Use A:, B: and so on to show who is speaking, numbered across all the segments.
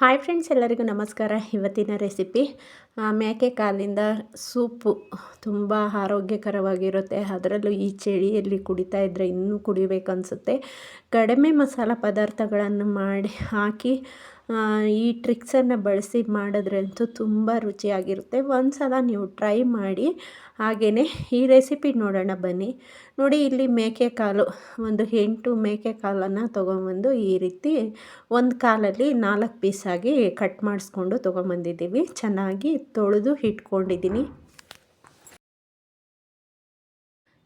A: Hi friends ಎಲ್ಲರಿಗೂ ನಮಸ್ಕಾರ. ಇವತ್ತಿನ ರೆಸಿಪಿ ಮೇಕೆ ಕಾಲಿಂದ ಸೂಪು ತುಂಬ ಆರೋಗ್ಯಕರವಾಗಿರುತ್ತೆ. ಅದರಲ್ಲೂ ಈ ಚಳಿಯಲ್ಲಿ ಕುಡಿತಾ ಇದ್ದರೆ ಇನ್ನೂ ಕುಡಿಬೇಕು ಅನಿಸುತ್ತೆ. ಕಡಿಮೆ ಮಸಾಲ ಪದಾರ್ಥಗಳನ್ನು ಮಾಡಿ ಹಾಕಿ ಈ ಟ್ರಿಕ್ಸನ್ನು ಬಳಸಿ ಮಾಡಿದ್ರಂತೂ ತುಂಬ ರುಚಿಯಾಗಿರುತ್ತೆ. ಒಂದು ಸಲ ನೀವು ಟ್ರೈ ಮಾಡಿ ಹಾಗೆಯೇ ಈ ರೆಸಿಪಿ ನೋಡೋಣ ಬನ್ನಿ. ನೋಡಿ, ಇಲ್ಲಿ ಮೇಕೆ ಕಾಲು ಒಂದು ಎಂಟು ಮೇಕೆ ಕಾಲನ್ನು ತೊಗೊಂಬಂದು ಈ ರೀತಿ ಒಂದು ಕಾಲಲ್ಲಿ ನಾಲ್ಕು ಪೀಸಾಗಿ ಕಟ್ ಮಾಡಿಸ್ಕೊಂಡು ತೊಗೊಂಬಂದಿದ್ದೀವಿ ಚೆನ್ನಾಗಿ ತೊಳೆದು ಇಟ್ಕೊಂಡಿದ್ದೀನಿ.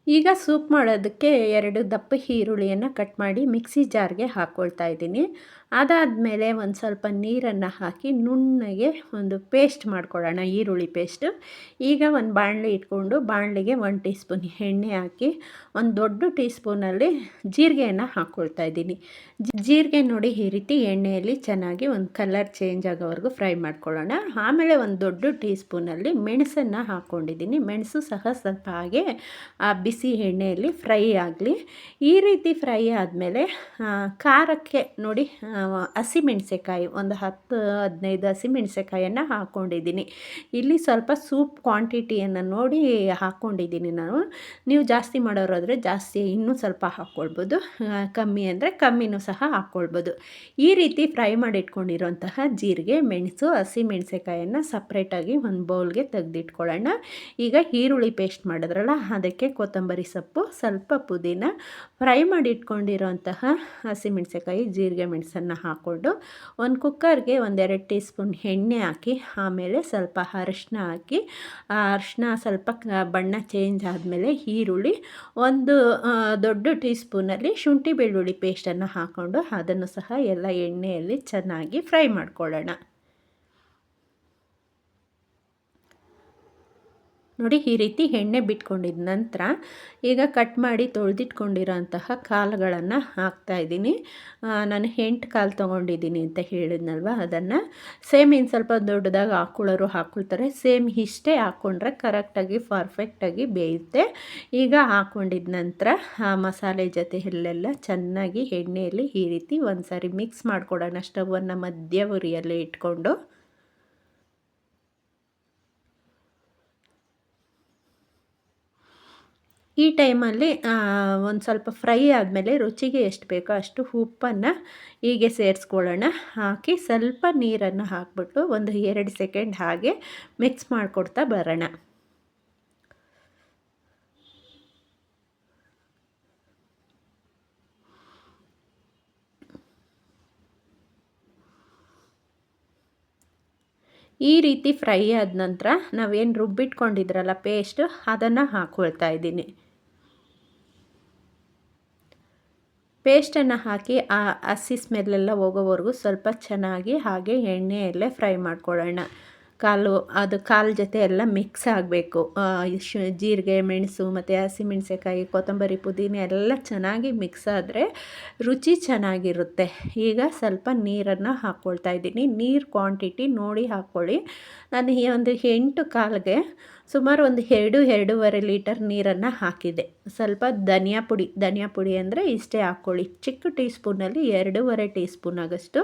A: ಈಗ ಸೂಪ್ ಮಾಡೋದಕ್ಕೆ ಎರಡು ದಪ್ಪ ಈರುಳ್ಳಿಯನ್ನು ಕಟ್ ಮಾಡಿ ಮಿಕ್ಸಿ ಜಾರ್ಗೆ ಹಾಕ್ಕೊಳ್ತಾ ಇದ್ದೀನಿ. ಅದಾದಮೇಲೆ ಒಂದು ಸ್ವಲ್ಪ ನೀರನ್ನು ಹಾಕಿ ನುಣ್ಣಗೆ ಒಂದು ಪೇಸ್ಟ್ ಮಾಡ್ಕೊಳ್ಳೋಣ ಈರುಳ್ಳಿ ಪೇಸ್ಟು. ಈಗ ಒಂದು ಬಾಣಲೆ ಇಟ್ಕೊಂಡು ಬಾಣಲೆಗೆ ಒಂದು ಟೀ ಸ್ಪೂನ್ ಎಣ್ಣೆ ಹಾಕಿ ಒಂದು ದೊಡ್ಡ ಟೀ ಸ್ಪೂನಲ್ಲಿ ಜೀರಿಗೆಯನ್ನು ಹಾಕ್ಕೊಳ್ತಾ ಇದ್ದೀನಿ. ಜೀರಿಗೆ ನೋಡಿ ಈ ರೀತಿ ಎಣ್ಣೆಯಲ್ಲಿ ಚೆನ್ನಾಗಿ ಒಂದು ಕಲರ್ ಚೇಂಜ್ ಆಗೋವರೆಗೂ ಫ್ರೈ ಮಾಡ್ಕೊಳ್ಳೋಣ. ಆಮೇಲೆ ಒಂದು ದೊಡ್ಡ ಟೀ ಸ್ಪೂನಲ್ಲಿ ಮೆಣಸನ್ನು ಹಾಕ್ಕೊಂಡಿದ್ದೀನಿ ಮೆಣಸು ಸಹ ಸ್ವಲ್ಪ ಹಾಗೆ, ಆ, ಬಿಸಿ ಎಣ್ಣೆಯಲ್ಲಿ ಫ್ರೈ ಆಗಲಿ. ಈ ರೀತಿ ಫ್ರೈ ಆದಮೇಲೆ ಖಾರಕ್ಕೆ ನೋಡಿ ಹಸಿಮೆಣ್ಸೆಕಾಯಿ ಒಂದು ಹತ್ತು, ಹದಿನೈದು ಹಸಿಮೆಣ್ಸೆಕಾಯನ್ನು ಹಾಕ್ಕೊಂಡಿದ್ದೀನಿ ಇಲ್ಲಿ ಸ್ವಲ್ಪ ಸೂಪ್ ಕ್ವಾಂಟಿಟಿಯನ್ನು ನೋಡಿ ಹಾಕ್ಕೊಂಡಿದ್ದೀನಿ ನಾನು. ನೀವು ಜಾಸ್ತಿ ಮಾಡೋರಾದರೆ ಜಾಸ್ತಿ ಇನ್ನೂ ಸ್ವಲ್ಪ ಹಾಕ್ಕೊಳ್ಬೋದು. ಕಮ್ಮಿ ಅಂದರೆ ಕಮ್ಮಿನೂ ಸಹ ಹಾಕ್ಕೊಳ್ಬೋದು. ಈ ರೀತಿ ಫ್ರೈ ಮಾಡಿ ಇಟ್ಕೊಂಡಿರೋಂತಹ ಜೀರಿಗೆ, ಮೆಣಸು ಹಸಿಮೆಣ್ಸೆಕಾಯನ್ನು ಸಪ್ರೇಟಾಗಿ ಒಂದು ಬೌಲ್ಗೆ ತೆಗೆದಿಟ್ಕೊಳ್ಳೋಣ. ಈಗ ಈರುಳ್ಳಿ ಪೇಸ್ಟ್ ಮಾಡಿದ್ರಲ್ಲ, ಅದಕ್ಕೆ ಕೊತ್ತಂಬರಿ ಸೊಪ್ಪು, ಸ್ವಲ್ಪ ಪುದೀನ, ಫ್ರೈ ಮಾಡಿ ಇಟ್ಕೊಂಡಿರೋಂತಹ ಹಸಿಮೆಣ್ಸೆಕಾಯಿ ಜೀರಿಗೆ, ಮೆಣಸನ್ನು ಹಾಕ್ಕೊಂಡು ಒಂದು ಕುಕ್ಕರ್ಗೆ ಒಂದೆರಡು ಟೀ ಸ್ಪೂನ್ ಎಣ್ಣೆ ಹಾಕಿ, ಆಮೇಲೆ ಸ್ವಲ್ಪ ಅರಶಿನ ಹಾಕಿ, ಆ ಅರಶಿನ ಸ್ವಲ್ಪ ಬಣ್ಣ ಚೇಂಜ್ ಆದಮೇಲೆ ಈರುಳ್ಳಿ, ಒಂದು ದೊಡ್ಡ ಟೀ ಸ್ಪೂನಲ್ಲಿ ಶುಂಠಿ ಬೆಳ್ಳುಳ್ಳಿ ಪೇಸ್ಟನ್ನು ಹಾಕ್ಕೊಂಡು ಅದನ್ನು ಸಹ ಎಲ್ಲ ಎಣ್ಣೆಯಲ್ಲಿ ಚೆನ್ನಾಗಿ ಫ್ರೈ ಮಾಡ್ಕೊಳ್ಳೋಣ. ನೋಡಿ ಈ ರೀತಿ ಎಣ್ಣೆ ಬಿಟ್ಕೊಂಡಿದ ನಂತರ ಈಗ ಕಟ್ ಮಾಡಿ ತೊಳೆದಿಟ್ಕೊಂಡಿರೋ ಅಂತಹ ಕಾಳುಗಳನ್ನು ಹಾಕ್ತಾಯಿದ್ದೀನಿ ನಾನು ಎಂಟು ಕಾಲು ತೊಗೊಂಡಿದ್ದೀನಿ ಅಂತ ಹೇಳಿದ್ನಲ್ವ? ಅದನ್ನು ಸೇಮ್ ಇನ್ನು ಸ್ವಲ್ಪ ದೊಡ್ಡದಾಗಿ ಹಾಕ್ಕೊಳ್ಳೋರು ಹಾಕ್ಕೊಳ್ತಾರೆ ಸೇಮ್ ಇಷ್ಟೇ ಹಾಕ್ಕೊಂಡ್ರೆ ಕರೆಕ್ಟಾಗಿ ಪರ್ಫೆಕ್ಟಾಗಿ ಬೇಯುತ್ತೆ. ಈಗ ಹಾಕ್ಕೊಂಡಿದ ನಂತರ ಆ ಮಸಾಲೆ ಜೊತೆ ಎಲ್ಲೆಲ್ಲ ಚೆನ್ನಾಗಿ ಎಣ್ಣೆಯಲ್ಲಿ ಈ ರೀತಿ ಒಂದು ಸಾರಿ ಮಿಕ್ಸ್ ಮಾಡಿಕೊಡೋಣ. ಸ್ಟವನ್ನು ಮಧ್ಯ ಉರಿಯಲ್ಲಿ ಇಟ್ಕೊಂಡು. ಈ ಟೈಮಲ್ಲಿ ಒಂದು ಸ್ವಲ್ಪ ಫ್ರೈ ಆದಮೇಲೆ ರುಚಿಗೆ ಎಷ್ಟು ಬೇಕೋ ಅಷ್ಟು ಉಪ್ಪನ್ನು ಹೀಗೆ ಸೇರಿಸ್ಕೊಳ್ಳೋಣ. ಹಾಕಿ ಸ್ವಲ್ಪ ನೀರನ್ನು ಹಾಕ್ಬಿಟ್ಟು ಒಂದು ಎರಡು ಸೆಕೆಂಡ್ ಹಾಗೆ ಮಿಕ್ಸ್ ಮಾಡಿಕೊಡ್ತಾ ಬರೋಣ. ಈ ರೀತಿ ಫ್ರೈ ಆದ ನಂತರ ನಾವೇನು ರುಬ್ಬಿಟ್ಕೊಂಡಿದ್ರಲ್ಲ ಪೇಸ್ಟ್ ಅದನ್ನು ಹಾಕ್ಕೊಳ್ತಾ ಇದ್ದೀನಿ. ಪೇಸ್ಟನ್ನು ಹಾಕಿ ಆ ಹಸಿ ಸ್ಮೆಲ್ಲೆಲ್ಲ ಹೋಗೋವರೆಗೂ ಸ್ವಲ್ಪ ಚೆನ್ನಾಗಿ ಹಾಗೆ ಎಣ್ಣೆಯಲ್ಲೇ ಫ್ರೈ ಮಾಡ್ಕೊಳ್ಳೋಣ. ಕಾಲು, ಅದು ಕಾಲು ಜೊತೆ ಎಲ್ಲ ಮಿಕ್ಸ್ ಆಗಬೇಕು. ಜೀರಿಗೆ, ಮೆಣಸು ಮತ್ತು ಹಸಿಮೆಣ್ಸಿಕಾಯಿ ಕೊತ್ತಂಬರಿ, ಪುದೀನ ಎಲ್ಲ ಚೆನ್ನಾಗಿ ಮಿಕ್ಸ್ ಆದರೆ ರುಚಿ ಚೆನ್ನಾಗಿರುತ್ತೆ. ಈಗ ಸ್ವಲ್ಪ ನೀರನ್ನು ಹಾಕ್ಕೊಳ್ತಾ ಇದ್ದೀನಿ. ನೀರು ಕ್ವಾಂಟಿಟಿ ನೋಡಿ ಹಾಕ್ಕೊಳ್ಳಿ ನಾನು ಈ ಒಂದು ಎಂಟು ಕಾಲಿಗೆ ಸುಮಾರು ಒಂದು ಎರಡು, ಎರಡೂವರೆ ಲೀಟರ್ ನೀರನ್ನು ಹಾಕಿದೆ. ಸ್ವಲ್ಪ ಧನಿಯಾ ಪುಡಿ ಧನಿಯಾ ಪುಡಿ ಅಂದರೆ ಇಷ್ಟೇ ಹಾಕ್ಕೊಳ್ಳಿ ಚಿಕ್ಕ ಟೀ ಸ್ಪೂನಲ್ಲಿ ಎರಡೂವರೆ ಟೀ ಸ್ಪೂನ್ ಆಗೋಷ್ಟು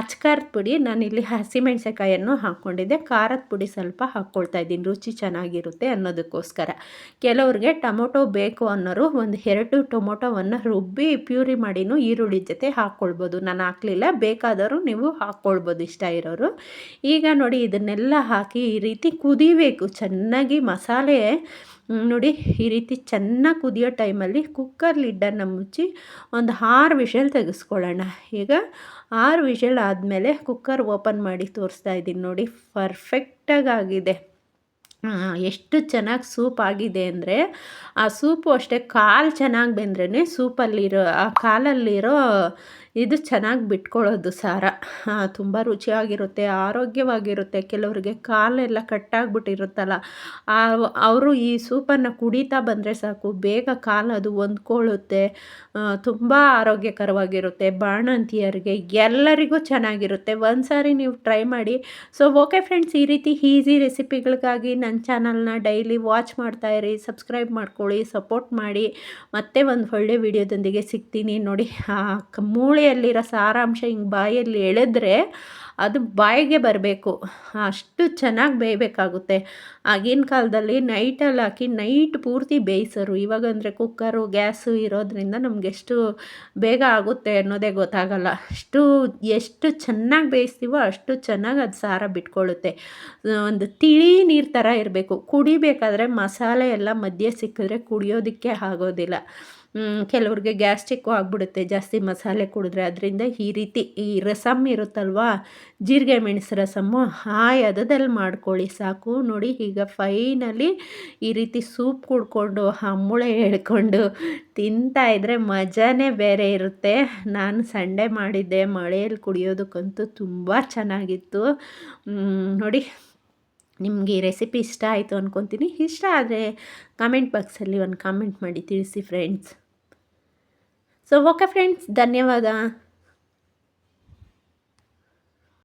A: ಅಚ್ಕಾರದ ಪುಡಿ ನಾನಿಲ್ಲಿ ಹಸಿಮೆಣ್ಸಿಕಾಯನ್ನು ಹಾಕ್ಕೊಂಡಿದ್ದೆ. ಖಾರದ ಪುಡಿ ಸ್ವಲ್ಪ ಹಾಕ್ಕೊಳ್ತಾ ಇದ್ದೀನಿ. ರುಚಿ ಚೆನ್ನಾಗಿರುತ್ತೆ ಅನ್ನೋದಕ್ಕೋಸ್ಕರ. ಕೆಲವ್ರಿಗೆ ಟೊಮೊಟೊ ಬೇಕು ಅನ್ನೋರು ಒಂದು ಎರಡು ಟೊಮೊಟೊವನ್ನು ರುಬ್ಬಿ ಪ್ಯೂರಿ ಮಾಡಿನೂ ಈರುಳ್ಳಿ ಜೊತೆ ಹಾಕ್ಕೊಳ್ಬೋದು. ನಾನು ಹಾಕಲಿಲ್ಲ. ಬೇಕಾದರೂ ನೀವು ಹಾಕ್ಕೊಳ್ಬೋದು ಇಷ್ಟ ಇರೋರು. ಈಗ ನೋಡಿ, ಇದನ್ನೆಲ್ಲ ಹಾಕಿ ಈ ರೀತಿ ಕುದಿಬೇಕು. ಚೆನ್ನಾಗಿ ಚೆನ್ನಾಗಿ ಮಸಾಲೆ ನೋಡಿ ಈ ರೀತಿ ಚೆನ್ನಾಗಿ ಕುದಿಯೋ ಟೈಮಲ್ಲಿ ಕುಕ್ಕರ್ ಲಿಡ್ಡನ್ನು ಮುಚ್ಚಿ ಒಂದು ಆರು ವಿಷಲ್ ತೆಗೆಸ್ಕೊಳ್ಳೋಣ. ಈಗ ಆರು ವಿಷಲ್ ಆದಮೇಲೆ ಕುಕ್ಕರ್ ಓಪನ್ ಮಾಡಿ ತೋರಿಸ್ತಾ ಇದ್ದೀನಿ ನೋಡಿ ಪರ್ಫೆಕ್ಟಾಗಿ ಆಗಿದೆ. ಎಷ್ಟು ಚೆನ್ನಾಗಿ ಸೂಪ್ ಆಗಿದೆ ಅಂದರೆ ಆ ಸೂಪು ಅಷ್ಟೇ, ಕಾಲು ಚೆನ್ನಾಗಿ ಬೆಂದ್ರೇ ಸೂಪಲ್ಲಿರೋ, ಆ ಕಾಲಲ್ಲಿರೋ ಇದು ಚೆನ್ನಾಗಿ ಬಿಟ್ಕೊಳ್ಳೋದು ಸಾರ. ತುಂಬ ರುಚಿಯಾಗಿರುತ್ತೆ, ಆರೋಗ್ಯವಾಗಿರುತ್ತೆ. ಕೆಲವರಿಗೆ ಕಾಲೆಲ್ಲ ಕಟ್ಟಾಗ್ಬಿಟ್ಟಿರುತ್ತಲ್ಲ. ಅವರು ಈ ಸೂಪನ್ನು ಕುಡಿತಾ ಬಂದರೆ ಸಾಕು. ಬೇಗ ಕಾಲು ಅದು ಹೊಂದ್ಕೊಳ್ಳುತ್ತೆ. ತುಂಬ ಆರೋಗ್ಯಕರವಾಗಿರುತ್ತೆ. ಬಾಣಂತಿಯರಿಗೆ ಎಲ್ಲರಿಗೂ ಚೆನ್ನಾಗಿರುತ್ತೆ. ಒಂದು ಸಾರಿ ನೀವು ಟ್ರೈ ಮಾಡಿ. ಸೊ, ಓಕೆ ಫ್ರೆಂಡ್ಸ್, ಈ ರೀತಿ ಈಸಿ ರೆಸಿಪಿಗಳಿಗಾಗಿ ನನ್ನ ಚಾನಲ್ನ ಡೈಲಿ ವಾಚ್ ಮಾಡ್ತಾಯಿರಿ ಸಬ್ಸ್ಕ್ರೈಬ್ ಮಾಡ್ಕೊಳ್ಳಿ, ಸಪೋರ್ಟ್ ಮಾಡಿ. ಮತ್ತೆ ಒಂದು ಒಳ್ಳೆ ವಿಡಿಯೋದೊಂದಿಗೆ ಸಿಗ್ತೀನಿ ನೋಡಿ. ಮೂಳೆ ಎಣ್ಣೆಯಲ್ಲಿರೋ ಸಾರಾಂಶ ಹಿಂಗೆ ಬಾಯಲ್ಲಿ ಎಳೆದ್ರೆ ಅದು ಬಾಯಿಗೆ ಬರಬೇಕು. ಅಷ್ಟು ಚೆನ್ನಾಗಿ ಬೇಯಬೇಕಾಗುತ್ತೆ. ಆಗಿನ ಕಾಲದಲ್ಲಿ ನೈಟಲ್ಲಿ ಹಾಕಿ ನೈಟ್ ಪೂರ್ತಿ ಬೇಯಿಸೋರು. ಇವಾಗಂದರೆ ಕುಕ್ಕರು, ಗ್ಯಾಸು ಇರೋದ್ರಿಂದ ನಮಗೆಷ್ಟು ಬೇಗ ಆಗುತ್ತೆ ಅನ್ನೋದೇ ಗೊತ್ತಾಗಲ್ಲ. ಅಷ್ಟು, ಎಷ್ಟು ಚೆನ್ನಾಗಿ ಬೇಯಿಸ್ತೀವೋ ಅಷ್ಟು ಚೆನ್ನಾಗಿ ಅದು ಸಾರ ಬಿಟ್ಕೊಳ್ಳುತ್ತೆ. ಒಂದು ತಿಳಿ ನೀರು ಥರ ಇರಬೇಕು. ಕುಡಿಬೇಕಾದ್ರೆ ಮಸಾಲೆ ಎಲ್ಲ ಮಧ್ಯೆ ಸಿಕ್ಕಿದ್ರೆ ಕುಡಿಯೋದಕ್ಕೆ ಆಗೋದಿಲ್ಲ. ಕೆಲವ್ರಿಗೆ ಗ್ಯಾಸ್ಟ್ರಿಕ್ಕು ಆಗಿಬಿಡುತ್ತೆ, ಜಾಸ್ತಿ ಮಸಾಲೆ ಕುಡಿದ್ರೆ. ಅದರಿಂದ ಈ ರೀತಿ ಈ ರಸಮ್ ಇರುತ್ತಲ್ವ? ಜೀರಿಗೆ ಮೆಣಸು ರಸಮ್ಮು ಆ ಮಾಡ್ಕೊಳ್ಳಿ. ಸಾಕು ನೋಡಿ, ಈಗ ಫೈನಲಿ ಈ ರೀತಿ ಸೂಪ್ ಕುಡ್ಕೊಂಡು ಹಮ್ಮುಳೆ ಹೇಳ್ಕೊಂಡು ತಿಂತಾಯಿದ್ರೆ ಮಜಾನೇ ಬೇರೆ ಇರುತ್ತೆ. ನಾನು ಸಂಡೆ ಮಾಡಿದ್ದೆ, ಮಳೆಯಲ್ಲಿ ಕುಡಿಯೋದಕ್ಕಂತೂ ತುಂಬ ಚೆನ್ನಾಗಿತ್ತು. ನೋಡಿ ನಿಮಗೆ ಈ ರೆಸಿಪಿ ಇಷ್ಟ ಆಯಿತು ಅಂದ್ಕೊತೀನಿ ಇಷ್ಟ ಆದರೆ ಕಮೆಂಟ್ ಬಾಕ್ಸಲ್ಲಿ ಒಂದು ಕಾಮೆಂಟ್ ಮಾಡಿ ತಿಳಿಸಿ ಫ್ರೆಂಡ್ಸ್ ಸೊ ಓಕೆ ಫ್ರೆಂಡ್ಸ್ ಧನ್ಯವಾದ.